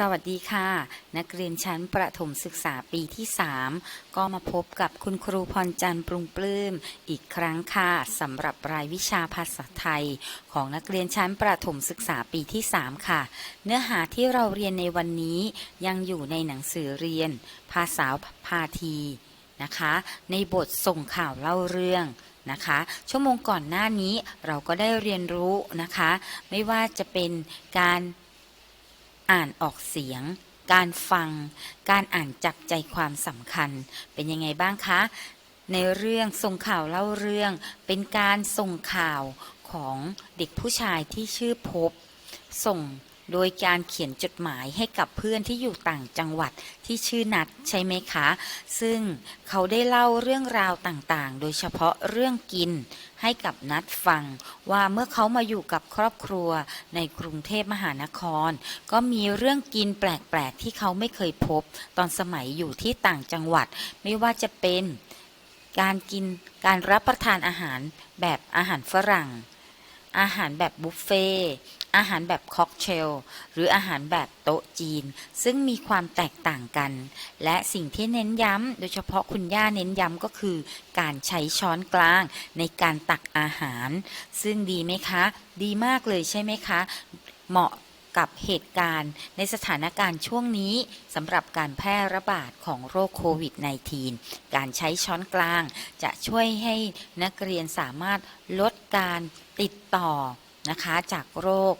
สวัสดีค่ะ นักเรียนชั้นประถมศึกษาปีที่ 3 ก็มาพบกับคุณครูพรจันทร์ปรุงปลื้มอีกครั้งค่ะสำหรับรายวิชาภาษาไทย ของนักเรียนชั้นประถมศึกษาปีที่ 3 ค่ะ เนื้อหาที่เราเรียนในวันนี้ยังอยู่ในหนังสือเรียน ภาษาพาทีนะคะ ในบทส่งข่าวเล่าเรื่องนะคะชั่วโมงก่อนหน้านี้เราก็ได้เรียนรู้นะคะ ไม่ว่าจะเป็นการ อ่านออกเสียง การฟัง การอ่านจับใจความสำคัญ เป็นยังไงบ้างคะ ในเรื่องส่งข่าวเล่าเรื่อง เป็นการส่งข่าวของเด็กผู้ชายที่ชื่อพบ ส่ง โดยการเขียนจดหมายให้กับเพื่อนที่อยู่ต่างจังหวัดที่ชื่อนัดใช่ไหมคะ ซึ่งเขาได้เล่าเรื่องราวต่างๆ โดยเฉพาะเรื่องกินให้กับนัดฟัง ว่าเมื่อเขามาอยู่กับครอบครัวในกรุงเทพมหานคร ก็มีเรื่องกินแปลกๆที่เขาไม่เคยพบ ตอนสมัยอยู่ที่ต่างจังหวัด ไม่ว่าจะเป็นการกินการรับประทานอาหารแบบอาหารฝรั่ง อาหารแบบบุฟเฟ่ต์อาหารแบบค็อกเทลหรืออาหารแบบโต๊ะจีน ซึ่งมีความแตกต่างกัน และสิ่งที่เน้นย้ำ โดยเฉพาะคุณย่าเน้นย้ำก็คือ การใช้ช้อนกลางในการตักอาหาร ซึ่งดีไหมคะ ดีมากเลยใช่ไหมคะ เหมาะ กับเหตุการณ์ในสถานการณ์ช่วงนี้สำหรับการแพร่ระบาดของโรคโควิด -19 การใช้ช้อนกลางจะช่วยให้นักเรียนสามารถลดการติดต่อนะคะจากโรค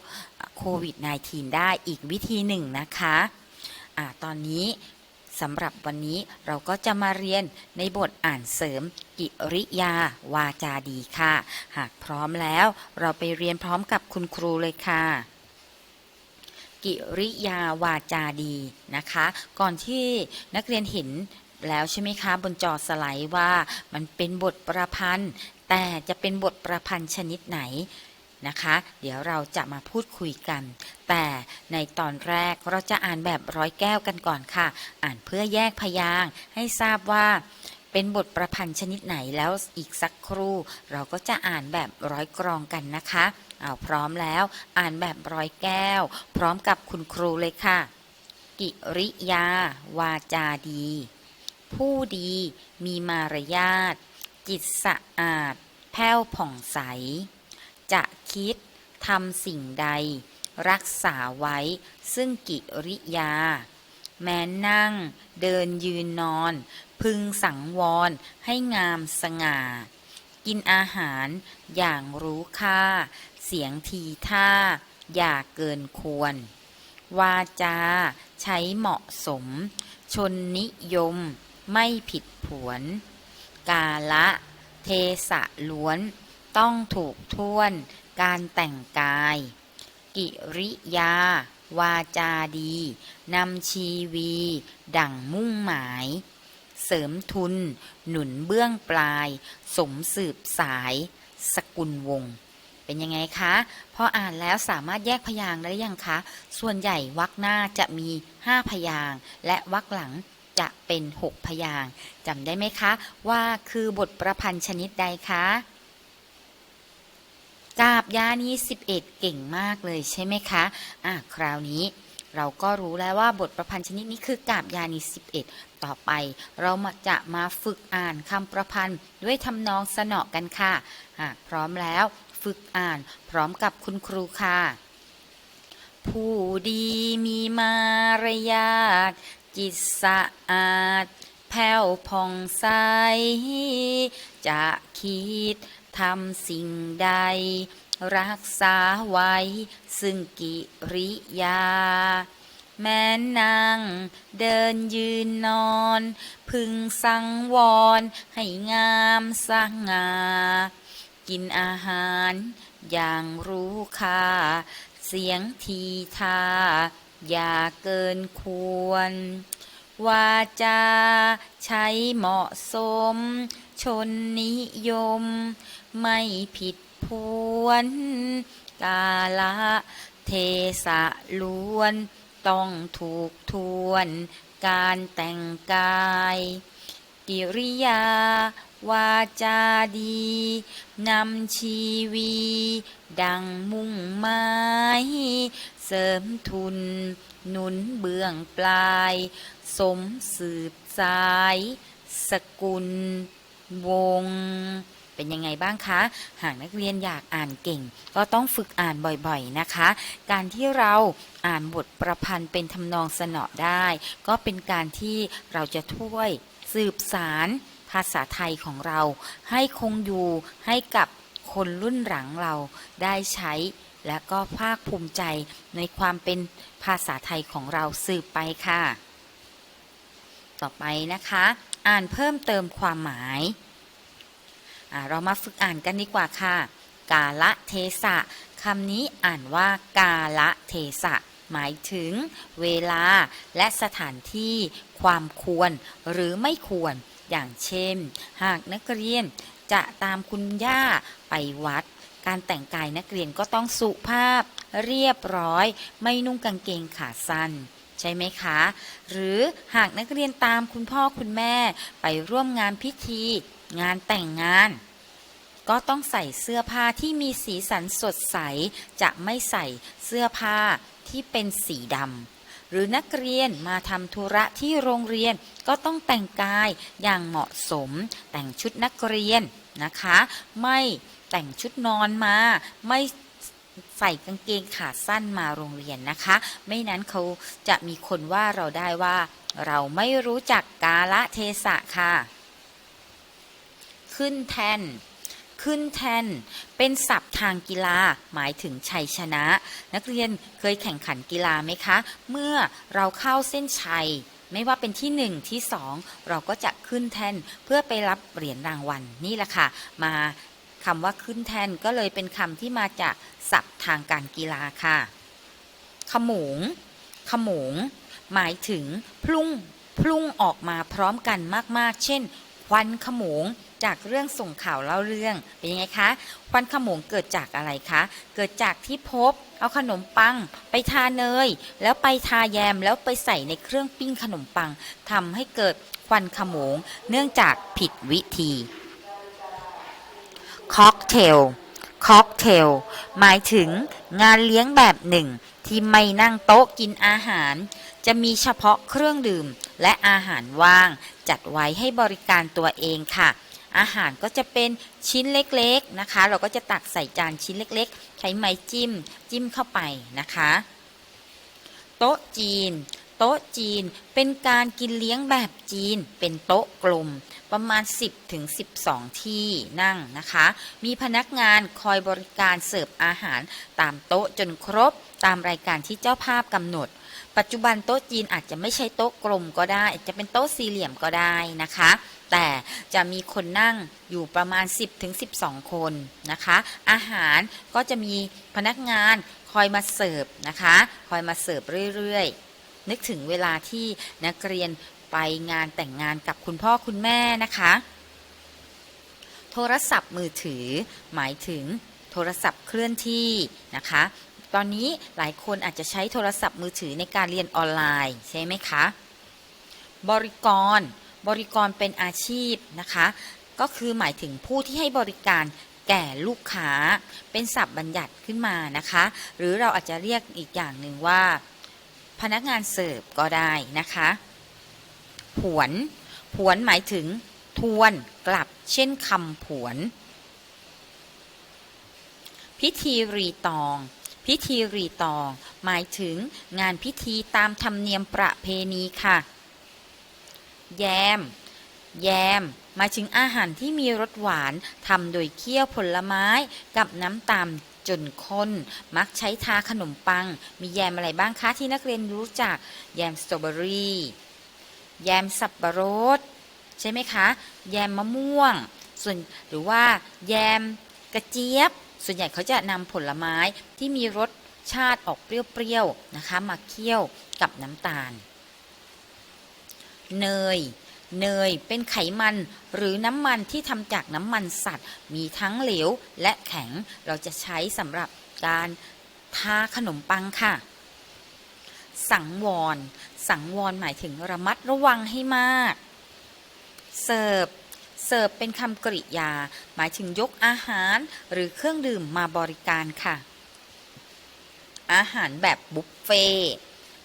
โควิด -19 ได้อีกวิธีหนึ่งนะคะอะตอนนี้สำหรับวันนี้เราก็จะมาเรียนในบทอ่านเสริม กิริยา วาจาดีค่ะ หากพร้อมแล้วเราไปเรียนพร้อมกับคุณครูเลยค่ะ กิริยาวาจาดีนะคะ ก่อนที่นักเรียนเห็นแล้วใช่ไหมคะ บนจอสไลด์ว่ามันเป็นบทประพันธ์ แต่จะเป็นบทประพันธ์ชนิดไหนนะคะ เดี๋ยวเราจะมาพูดคุยกัน แต่ในตอนแรกเราจะอ่านแบบร้อยแก้วกันก่อนค่ะ อ่านเพื่อแยกพยางค์ให้ทราบว่า เป็นบทประพันธ์ชนิดไหนแล้วอีกสักครู่ เราก็จะอ่านแบบร้อยกรองกันนะคะเอาพร้อมแล้ว อ่านแบบร้อยแก้ว พร้อมกับคุณครูเลยค่ะ กิริยา วาจาดี ผู้ดีมีมารยาทจิตสะอาด แผ้วผ่องใส จะคิดทำสิ่งใด รักษาไว้ซึ่งกิริยา แม้นั่ง เดินยืนนอน พึงสังวร ให้งามสง่า กินอาหารอย่างรู้ค่า เสียงทีท่า อย่าเกินควร วาจา ใช้เหมาะสม ชนนิยม ไม่ผิดผวน กาละ เทสะล้วน ต้องถูกท่วน การแต่งกาย กิริยา วาจาดีนำชีวี ดั่งมุ่งหมาย เสริมทุน หนุนเบื้องปลาย สมสืบสาย สกุลวงศ์เป็นยังไงคะพออ่านแล้วสามารถแยกพยางได้หรือยังคะ ส่วนใหญ่วรรคหน้าจะมี 5 พยาง และวรรคหลังจะเป็น 6 พยางจำได้ไหมคะ ว่าคือบทประพันธ์ชนิดใดคะ กาบยานี้ 11 เก่งมากเลยใช่ไหมคะอะคราวนี้เราก็รู้แล้วว่าบทประพันธ์ชนิดนี้คือกาบยานี 11 ต่อไป เรามาจะมาฝึกอ่านคำประพันธ์ด้วยทำนองสนอกันค่ะอะพร้อมแล้วฝึกอ่านพร้อมกับคุณครูค่ะ ผู้ดีมีมารยาทจิตสะอาด แผ้วผ่องใสจะคิด ทำสิ่งใด รักษาไว้ ซึ่งกิริยา แม้นั่ง เดินยืนนอน พึงสังวร ให้งามสง่ากินอาหารอย่างรู้ค่า เสียงทีทาอย่าเกินควร วาจา ใช้เหมาะสม ชนนิยม ไม่ผิดพวน กาละเทสะล้วน ต้องถูกทวน การแต่งกาย กิริยาวาจาดี นำชีวี ดังมุ่งหมายเสริมทุน หนุนเบื้องปลาย สมสืบสาย สกุล วงศ์ เป็นยังไงบ้างคะ หากนักเรียนอยากอ่านเก่ง ก็ต้องฝึกอ่านบ่อยๆนะคะ การที่เราอ่านบทประพันธ์เป็นทำนองสนอได้ ก็เป็นการที่เราจะช่วยสืบสารภาษาไทยของเรา ให้คงอยู่ให้กับคนรุ่นหลังเราได้ใช้ และก็ภาคภูมิใจในความเป็นภาษาไทยของเราสืบไปค่ะ ต่อไปนะคะ อ่านเพิ่มเติมความหมาย เรามาฝึกอ่านกันดีกว่าค่ะ กาละเทศะคำนี้อ่านว่ากาละเทศะ หมายถึง เวลาและสถานที่ ความควรหรือไม่ควร อย่างเช่น หากนักเรียนจะตามคุณย่าไปวัด การแต่งกายนักเรียนก็ต้องสุภาพ เรียบร้อย ไม่นุ่งกางเกงขาสั้น ใช่ไหมคะ หรือหากนักเรียนตามคุณพ่อคุณแม่ไปร่วมงานพิธี งานแต่งงาน ก็ต้องใส่เสื้อผ้าที่มีสีสันสดใส จะไม่ใส่เสื้อผ้าที่เป็นสีดำ หรือนักเรียนมาทำธุระที่โรงเรียนก็ต้องแต่งกายอย่างเหมาะสม แต่งชุดนักเรียนนะคะ ไม่แต่งชุดนอนมา ไม่ ใส่กางเกงขาสั้นมาโรงเรียนนะคะ ไม่นั้นเขาจะมีคนว่าเราได้ว่า เราไม่รู้จักกาละเทศะค่ะ ขึ้นแทนขึ้นแทน เป็นศัพท์ทางกีฬาหมายถึงชัยชนะ นักเรียนเคยแข่งขันกีฬาไหมคะ เมื่อเราเข้าเส้นชัย ไม่ว่าเป็นที่หนึ่งที่สองเราก็จะขึ้นแท่นเพื่อไปรับเหรียญรางวัลนี่แหละค่ะ มา คำว่าขึ้นแท่นก็เลยเป็นคำที่มาจากศัพท์ทางการกีฬาค่ะขโมงขโมงหมายถึงพลุ่งพลุ่งออกมาพร้อมกันมากๆ เช่น ควันขมงจากเรื่องส่งข่าวเล่าเรื่องเป็นยังไงคะ ควันขมงเกิดจากอะไรคะ เกิดจากที่พบ เอาขนมปัง ไปทาเนย แล้วไปทาแยมแล้วไปใส่ในเครื่องปิ้งขนมปังทำให้เกิดควันขมง เนื่องจากผิดวิธี ค็อกเทลค็อกเทลหมายถึงงานเลี้ยงแบบหนึ่ง ที่ไม่นั่งโต๊ะกินอาหาร จะมีเฉพาะเครื่องดื่ม และอาหารว่าง จัดไว้ให้บริการตัวเองค่ะ อาหารก็จะเป็นชิ้นเล็กๆนะคะ เราก็จะตักใส่จานชิ้นเล็กๆ ใช้ไม้จิ้ม จิ้มเข้าไปนะคะ โต๊ะจีน ต๊ะจีน เป็นการกินเลี้ยงแบบจีน เป็นโต๊ะกลม ประมาณ 10ถึง12 ที่นั่งนะคะ มีพนักงานคอยบริการเสิร์ฟอาหารตามโต๊ะจนครบตามรายการที่เจ้าภาพกำหนด ปัจจุบันโต๊ะจีนอาจจะไม่ใช่โต๊ะกลมก็ได้ จะเป็นโต๊ะสี่เหลี่ยมก็ได้นะคะ แต่จะมีคนนั่งอยู่ประมาณ 10ถึง12 คนนะคะ อาหารก็จะมีพนักงานคอยมาเสิร์ฟนะคะ คอยมาเสิร์ฟเรื่อย ๆ นึกถึงเวลาที่นักเรียนไปงานแต่งงานกับคุณพ่อคุณแม่นะคะ โทรศัพท์มือถือ หมายถึงโทรศัพท์เคลื่อนที่นะคะ ตอนนี้หลายคนอาจจะใช้โทรศัพท์มือถือในการเรียนออนไลน์ใช่ไหมคะ บริกร บริกรเป็นอาชีพนะคะ ก็คือหมายถึงผู้ที่ให้บริการแก่ลูกค้าเป็นศัพท์บัญญัติขึ้นมานะคะ หรือเราอาจจะเรียกอีกอย่างหนึ่งว่า พนักงานเสิร์ฟก็ได้นะคะผวนผวนหมายถึง ทวนกลับเช่นคำผวน พิธีรีตอง พิธีรีตอง หมายถึงงานพิธีตามธรรมเนียมประเพณีค่ะ แยม แยมหมายถึงอาหารที่มีรสหวานทำโดยเคี่ยวผลไม้กับน้ำตาล จนข้น มักใช้ทาขนมปัง มีแยมอะไรบ้างคะที่นักเรียนรู้จัก แยมสตรอเบอรี่ แยมสับปะรด ใช่ไหมคะ แยมมะม่วง ส่วนหรือว่าแยมกระเจี๊ยบ ส่วนใหญ่เขาจะนำผลไม้ที่มีรสชาติออกเปรี้ยวๆนะคะ มาเคี่ยวกับน้ำตาล เนย เนยเป็นไขมันหรือน้ำมันที่ทำจากน้ำมันสัตว์ มีทั้งเหลวและแข็งเราจะใช้สำหรับการทาขนมปังค่ะ สังวร สังวรหมายถึงระมัดระวังให้มาก เสิร์ฟเสิร์ฟเป็นคำกริยา หมายถึงยกอาหารหรือเครื่องดื่มมาบริการค่ะ อาหารแบบบุฟเฟ่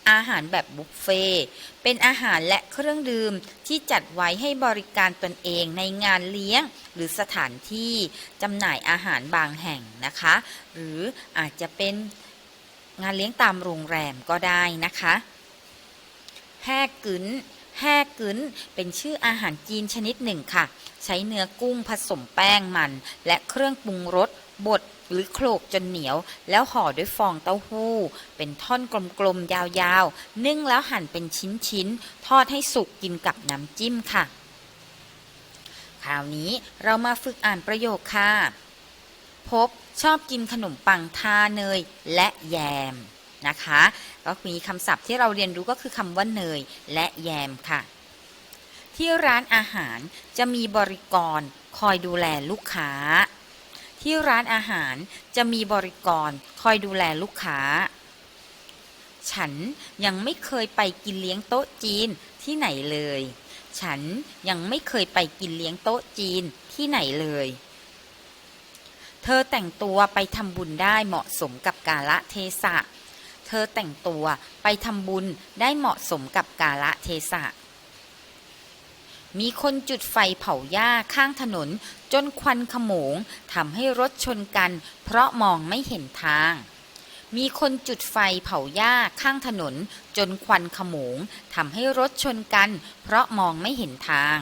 อาหารแบบบุฟเฟ่ต์เป็นอาหารและเครื่องดื่มที่จัดไว้ให้บริการตนเองในงานเลี้ยง หรือสถานที่จำหน่ายอาหารบางแห่งนะคะ หรืออาจจะเป็นงานเลี้ยงตามโรงแรมก็ได้นะคะแห่กึนแห่กึนเป็นชื่ออาหารจีนชนิดหนึ่งค่ะ ใช้เนื้อกุ้งผสมแป้งมัน และเครื่องปรุงรส บดหรือโขลกจนเหนียว แล้วห่อด้วยฟองเต้าหู้ เป็นท่อนกลมๆ ยาวๆ นึ่งแล้วหั่นเป็นชิ้นๆ ทอดให้สุกกินกับน้ำจิ้มค่ะ คราวนี้เรามาฝึกอ่านประโยคค่ะ พบชอบกินขนมปังทาเนยและแยมนะคะ ก็มีคำศัพท์ที่เราเรียนรู้ก็คือคำว่าเนยและแยมค่ะ ที่ร้านอาหารจะมีบริกรคอยดูแลลูกค้า ที่ร้านอาหารจะมีบริกรคอยดูแลลูกค้า ฉันยังไม่เคยไปกินเลี้ยงโต๊ะจีนที่ไหนเลย ฉันยังไม่เคยไปกินเลี้ยงโต๊ะจีนที่ไหนเลย เธอแต่งตัวไปทำบุญได้เหมาะสมกับกาละเทศะ เธอแต่งตัวไปทำบุญได้เหมาะสมกับกาละเทศะ มีคนจุดไฟเผาหญ้าข้างถนน จนควันขโมงทำให้รถชนกัน เพราะมองไม่เห็นทาง มีคนจุดไฟเผาหญ้าข้างถนน จนควันขโมงทำให้รถชนกัน เพราะมองไม่เห็นทาง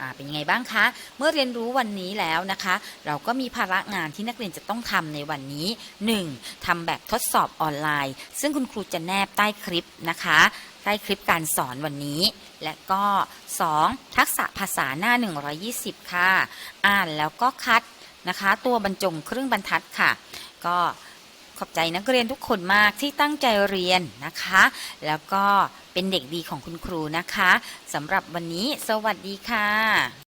อ่าเป็นยังไงบ้างคะ เมื่อเรียนรู้วันนี้แล้วนะคะ เราก็มีภาระงานที่นักเรียนจะต้องทำในวันนี้ 1. ทำแบบทดสอบออนไลน์ ซึ่งคุณครูจะแนบใต้คลิปนะคะ ใต้คลิปการสอนวันนี้ และก็ 2. ทักษะภาษาหน้า 120 ค่ะ อ่านแล้วก็คัดนะคะ ตัวบรรจงครึ่งบรรทัดค่ะ ก็ขอบใจนักเรียนทุกคนมากที่ตั้งใจเรียนนะคะ แล้วก็ เป็นเด็กดีของคุณครูนะคะสำหรับวันนี้ สวัสดีค่ะ